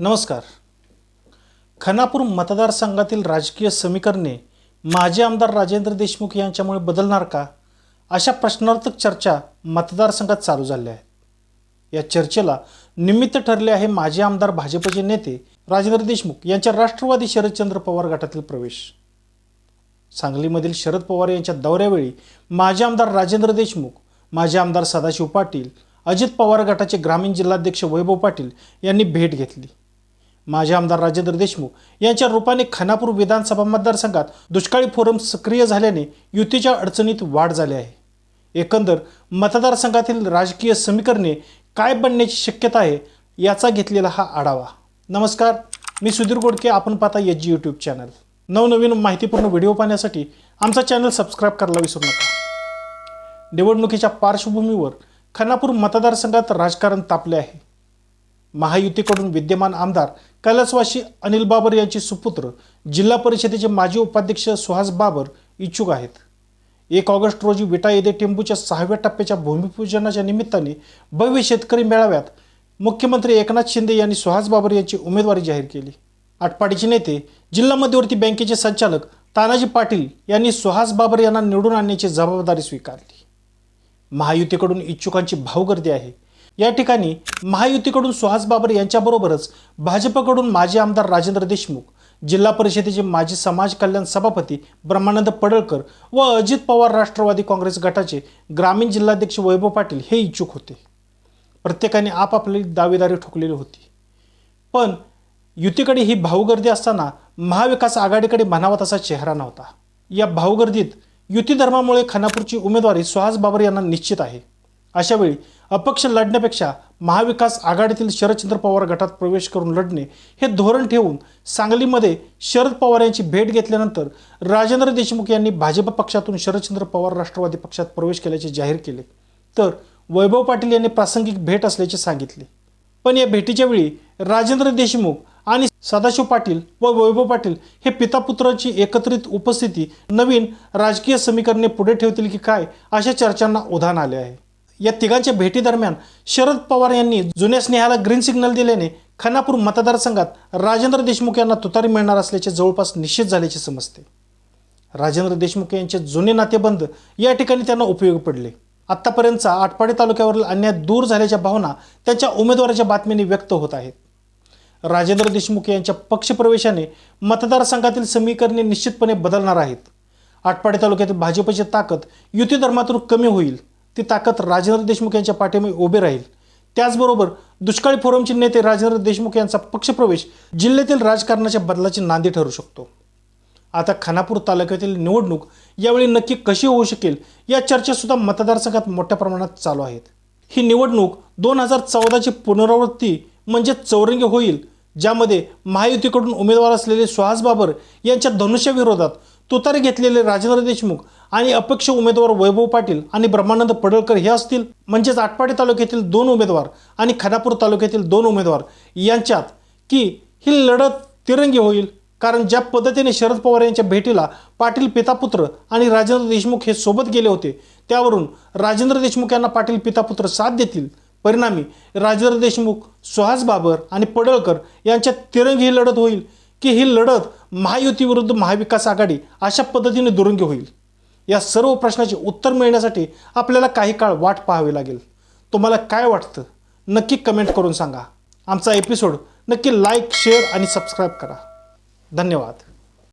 नमस्कार. खानापूर मतदारसंघातील राजकीय समीकरणे माजी आमदार राजेंद्र देशमुख यांच्यामुळे बदलणार का? अशा प्रश्नार्थक चर्चा मतदारसंघात चालू झाल्या आहेत. या चर्चेला निमित्त ठरले आहे माजी आमदार भाजपचे नेते राजेंद्र देशमुख यांच्या राष्ट्रवादी शरदचंद्र पवार गटातील प्रवेश. सांगलीमधील शरद पवार यांच्या दौऱ्यावेळी माजी आमदार राजेंद्र देशमुख माजी आमदार सदाशिव पाटील अजित पवार गटाचे ग्रामीण जिल्हाध्यक्ष वैभव पाटील यांनी भेट घेतली. माजी आमदार राजेंद्र देशमुख यांच्या रूपाने खानापूर विधानसभा मतदारसंघात दुष्काळी फोरम सक्रिय झाल्याने युतीच्या अडचणीत वाढ झाली आहे. एकंदर मतदारसंघातील राजकीय समीकरणे काय बनण्याची शक्यता आहे याचा घेतलेला हा आढावा. नमस्कार मी सुधीर गोडके आपण पाहता एच जी यूट्यूब चॅनल. नवनवीन माहितीपूर्ण व्हिडिओ पाहण्यासाठी आमचा चॅनल सबस्क्राईब करायला विसरू नका. निवडणुकीच्या पार्श्वभूमीवर खानापूर मतदारसंघात राजकारण तापले आहे. महायुतीकडून विद्यमान आमदार कैलासवासी अनिल बाबर यांचे सुपुत्र जिल्हा परिषदेचे माजी उपाध्यक्ष सुहास बाबर इच्छुक आहेत. एक ऑगस्ट रोजी विटा येथे टेंबूच्या सहाव्या टप्प्याच्या भूमिपूजनाच्या निमित्ताने भव्य शेतकरी मेळाव्यात मुख्यमंत्री एकनाथ शिंदे यांनी सुहास बाबर यांची उमेदवारी जाहीर केली. आटपाडीचे नेते जिल्हा मध्यवर्ती बँकेचे संचालक तानाजी पाटील यांनी सुहास बाबर यांना निवडून आणण्याची जबाबदारी स्वीकारली. महायुतीकडून इच्छुकांची भाऊगर्दी आहे. या ठिकाणी महायुतीकडून सुहास बाबर यांच्याबरोबरच भाजपकडून माजी आमदार राजेंद्र देशमुख जिल्हा परिषदेचे माजी समाज कल्याण सभापती ब्रह्मानंद पडळकर व अजित पवार राष्ट्रवादी काँग्रेस गटाचे ग्रामीण जिल्हाध्यक्ष वैभव पाटील हे इच्छुक होते. प्रत्येकाने आपापली दावेदारी ठोकलेली होती. पण युतीकडे ही भाऊगर्दी असताना महाविकास आघाडीकडे म्हणावा तसा चेहरा नव्हता. या भाऊगर्दीत युती धर्मामुळे खानापूरची उमेदवारी सुहास बाबर यांना निश्चित आहे. अशावेळी अपक्ष लढण्यापेक्षा महाविकास आघाडीतील शरदचंद्र पवार गटात प्रवेश करून लढणे हे धोरण ठेवून सांगलीमध्ये शरद पवार यांची भेट घेतल्यानंतर राजेंद्र देशमुख यांनी भाजप पक्षातून शरदचंद्र पवार राष्ट्रवादी पक्षात प्रवेश केल्याचे जाहीर केले. तर वैभव पाटील यांनी प्रासंगिक भेट असल्याचे सांगितले. पण या भेटीच्या वेळी राजेंद्र देशमुख आणि सदाशिव पाटील व वैभव पाटील हे पितापुत्रांची एकत्रित उपस्थिती नवीन राजकीय समीकरणे पुढे ठेवतील की काय अशा चर्चांना उधाण आले आहे. या तिघांच्या भेटीदरम्यान शरद पवार यांनी जुन्या स्नेहाला ग्रीन सिग्नल दिल्याने खानापूर मतदारसंघात राजेंद्र देशमुख यांना तुतारी मिळणार असल्याचे जवळपास निश्चित झाल्याचे समजते. राजेंद्र देशमुख यांचे जुने नातेबंध या ठिकाणी त्यांना उपयोगी पडले. आत्तापर्यंतचा आटपाडी तालुक्यावरील अन्याय दूर झाल्याच्या भावना त्यांच्या उमेदवाराच्या बातमीने व्यक्त होत आहेत. राजेंद्र देशमुख यांच्या पक्षप्रवेशाने मतदारसंघातील समीकरणे निश्चितपणे बदलणार आहेत. आटपाडी तालुक्यातील भाजपची ताकद युती धर्मातून कमी होईल. ती ताकद राजेंद्र देशमुख यांच्या पाठीमागे उभे राहील. त्याचबरोबर दुष्काळी फोरमचे नेते राजेंद्र देशमुख यांचा पक्षप्रवेश जिल्ह्यातील राजकारणाच्या बदलाची नांदी ठरू शकतो. आता खानापूर तालुक्यातील निवडणूक यावेळी नक्की कशी होऊ शकेल या चर्चासुद्धा मतदारसंघात मोठ्या प्रमाणात चालू आहेत. ही निवडणूक दोन हजार चौदाची पुनरावृत्ती म्हणजे चौरंगी होईल ज्यामध्ये महायुतीकडून उमेदवार असलेले सुहास बाबर यांच्या धनुष्याविरोधात तुतारी घेतलेले राजेंद्र देशमुख आणि अपक्ष उमेदवार वैभव पाटील आणि ब्रह्मानंद पडळकर हे असतील. म्हणजेच आटपाडी तालुक्यातील दोन उमेदवार आणि खानापूर तालुक्यातील दोन उमेदवार यांच्यात की ही लढत तिरंगी होईल. कारण ज्या पद्धतीने शरद पवार यांच्या भेटीला पाटील पितापुत्र आणि राजेंद्र देशमुख हे सोबत गेले होते त्यावरून राजेंद्र देशमुख यांना पाटील पितापुत्र साथ देतील. परिणामी राजेंद्र देशमुख सुहास बाबर आणि पडळकर यांच्यात तिरंगी ही लढत होईल. की ही लढत महायुती विरुद्ध महाविकास आघाडी अशा पद्धतीने दुरंगी होईल. या सर्व प्रश्नाचे उत्तर मिळण्यासाठी आपल्याला काही काळ वाट पाहावी लागेल. तुम्हाला काय वाटतं? नक्की कमेंट करून सांगा. आमचा एपिसोड नक्की लाईक शेअर आणि सबस्क्राईब करा. धन्यवाद.